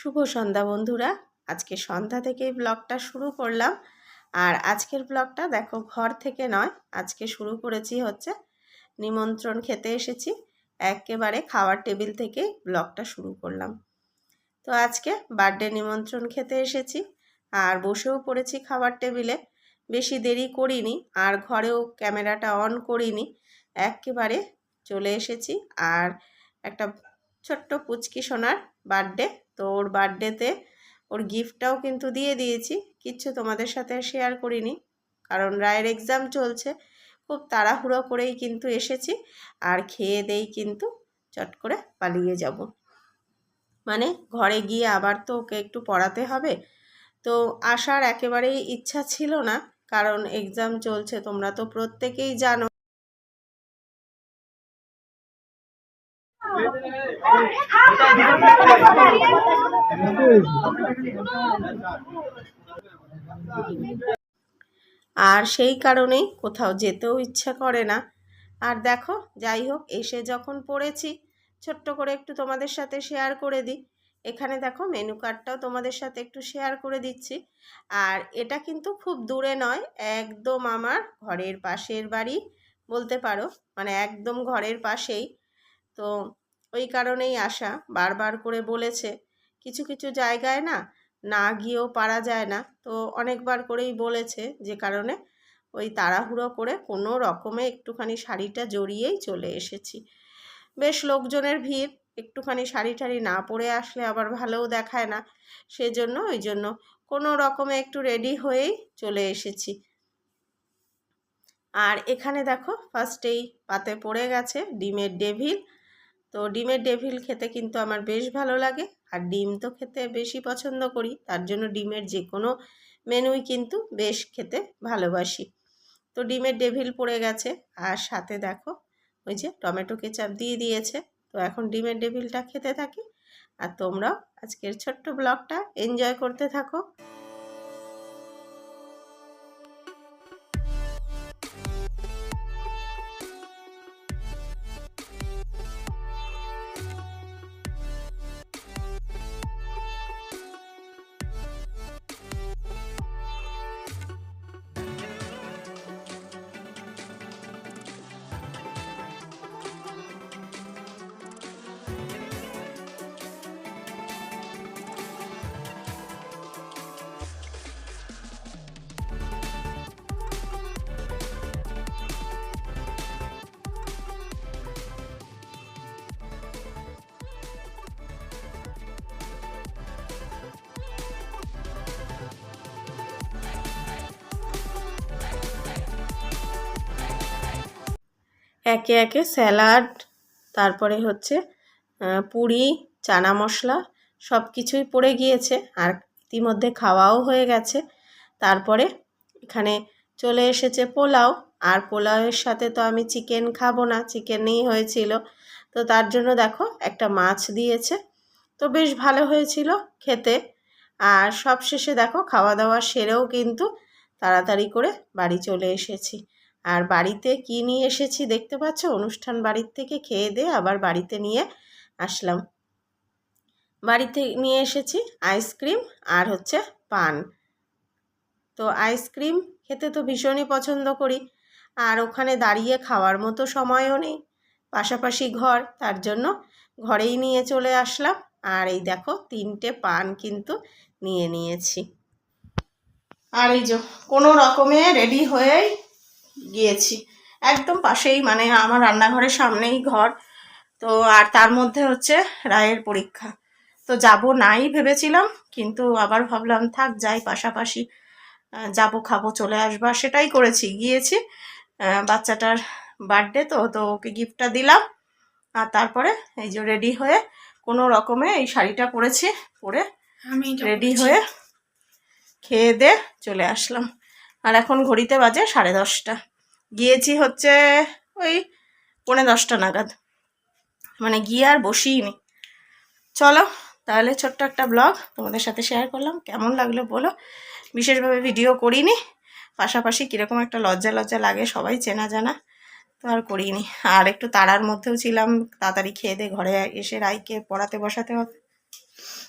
শুভ সন্ধ্যা বন্ধুরা। আজকে সন্ধ্যা থেকেই ব্লগটা শুরু করলাম। আর আজকের ব্লগটা দেখো ঘর থেকে নয়, আজকে শুরু করেছি হচ্ছে নিমন্ত্রণ খেতে এসেছি। একেবারে খাওয়ার টেবিল থেকেই ব্লগটা শুরু করলাম। তো আজকে বার্থডে নিমন্ত্রণ খেতে এসেছি আর বসেও পড়েছি খাবার টেবিলে। বেশি দেরি করিনি আর ঘরেও ক্যামেরাটা অন করিনি। একেবারে চলে এসেছি আর একটা ছোট্ট পুচকি সোনার বার্থডে তো ওর বার্থডেতে ওর গিফটটাও কিন্তু দিয়ে দিয়েছি। কিচ্ছু তোমাদের সাথে শেয়ার করিনি। কারণ রায়ের এক্সাম চলছে, খুব তাড়াহুড়ো করেই কিন্তু এসেছি আর খেয়ে দেই কিন্তু চট করে পালিয়ে যাব। মানে ঘরে গিয়ে আবার তো ওকে একটু পড়াতে হবে। তো আসার একেবারেই ইচ্ছা ছিল না, কারণ এক্সাম চলছে, তোমরা তো প্রত্যেকেই জানো আর সেই কারণেই কোথাও যেতেও ইচ্ছা করে না। আর দেখো, যাই হোক, এসে যখন পড়েছি, ছোট্ট করে একটু তোমাদের সাথে শেয়ার করে দিই। এখানে দেখো মেনু কার্ডটাও তোমাদের সাথে একটু শেয়ার করে দিচ্ছি। আর এটা কিন্তু খুব দূরে নয়, একদম আমার ঘরের পাশের বাড়ি বলতে পারো মানে একদম ঘরের পাশেই। তো ওই কারণেই আশা বারবার করে বলেছে, কিছু কিছু জায়গায় না না গিয়েও পারা যায় না। তো অনেকবার করেই বলেছে যে কারণে ওই তাড়াহুড়ো করে কোনো রকমে একটুখানি শাড়িটা জড়িয়েই চলে এসেছি। বেশ লোকজনের ভিড়, একটুখানি শাড়ি টাড়ি না পরে আসলে আবার ভালোও দেখায় না, সেজন্য ওই জন্য কোনো রকমে একটু রেডি হয়েই চলে এসেছি। আর এখানে দেখো ফার্স্টেই পাতে পড়ে গেছে ডিমের ডেভিল তো ডিমের ডেভিল খেতে কিন্তু আমার বেশ ভালো লাগে। আর ডিম তো খেতে বেশি পছন্দ করি, তার জন্য ডিমের যে কোনো মেনুই কিন্তু বেশ খেতে ভালোবাসি। তো ডিমের ডেভিল পড়ে গেছে, আর সাথে দেখো, ওই যে টমেটো কেচাপ দিয়ে দিয়েছে। তো এখন ডিমের ডেভিলটা খেতে থাকি, আর তোমরাও আজকের ছোট্ট ব্লগটা এনজয় করতে থাকো। একে একে স্যালাড, তারপরে হচ্ছে পুরি, চানা মশলা সব কিছুই পড়ে গিয়েছে। আর ইতিমধ্যে খাওয়াও হয়ে গেছে। তারপরে এখানে চলে এসেছে পোলাও। আর পোলাওয়ের সাথে তো আমি চিকেন খাব না, চিকেনই হয়েছিল। তো তার জন্য দেখো, একটা মাছ দিয়েছে। তো বেশ ভালো হয়েছিল খেতে। আর সব শেষে দেখো, খাওয়া দাওয়া সেরেও কিন্তু তাড়াতাড়ি করে বাড়ি চলে এসেছি। আর বাড়িতে কি নিয়ে এসেছি দেখতে পাচ্ছ? অনুষ্ঠান বাড়ির থেকে খেয়ে দিয়ে আবার বাড়িতে নিয়ে আসলাম। বাড়িতে নিয়ে এসেছি আইসক্রিম আর হচ্ছে পান। তো আইসক্রিম খেতে তো ভীষণই পছন্দ করি। আর ওখানে দাঁড়িয়ে খাওয়ার মতো সময়ও নেই। পাশাপাশি ঘর, তার জন্য ঘরেই নিয়ে চলে আসলাম। আর এই দেখো, তিনটে পান কিন্তু নিয়ে নিয়েছি। আর এই যে, কোনো রকমে রেডি হয়েই গিয়েছি। একদম পাশেই মানে আমার রান্নাঘরের সামনেই ঘর। তো আর তার মধ্যে হচ্ছে রায়ের পরীক্ষা। তো যাব নাই ভেবেছিলাম কিন্তু আবার ভাবলাম থাক যাই পাশাপাশি যাব খাব চলে আসবা। সেটাই করেছি। গিয়েছি বাচ্চাটার বার্থডে তো তো ওকে গিফটটা দিলাম। আর তারপরে এই যে রেডি হয়ে কোনো রকমে এই শাড়িটা পরেছি পরে আমি রেডি হয়ে খেয়ে দে চলে আসলাম। আর এখন ঘড়িতে বাজে সাড়ে দশটা। গিয়েছি হচ্ছে ওই পৌনে দশটা নাগাদ। মানে গিয়ে আর বসিনি চলো, তাহলে ছোট্ট একটা ব্লগ তোমাদের সাথে শেয়ার করলাম। কেমন লাগল বলো? বিশেষভাবে ভিডিও করিনি। পাশাপাশি কীরকম একটা লজ্জা লজ্জা লাগে সবাই চেনা জানা, তো আর করিনি। আর একটু তাড়ার মধ্যেও ছিলাম, তাড়াতাড়ি খেয়ে দিয়ে ঘরে এসে রাইকে পড়াতে বসাতে হবে।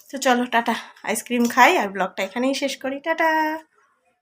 তো চলো, টাটা। আইসক্রিম খাই আর ব্লগটা এখানেই শেষ করি। টাটা!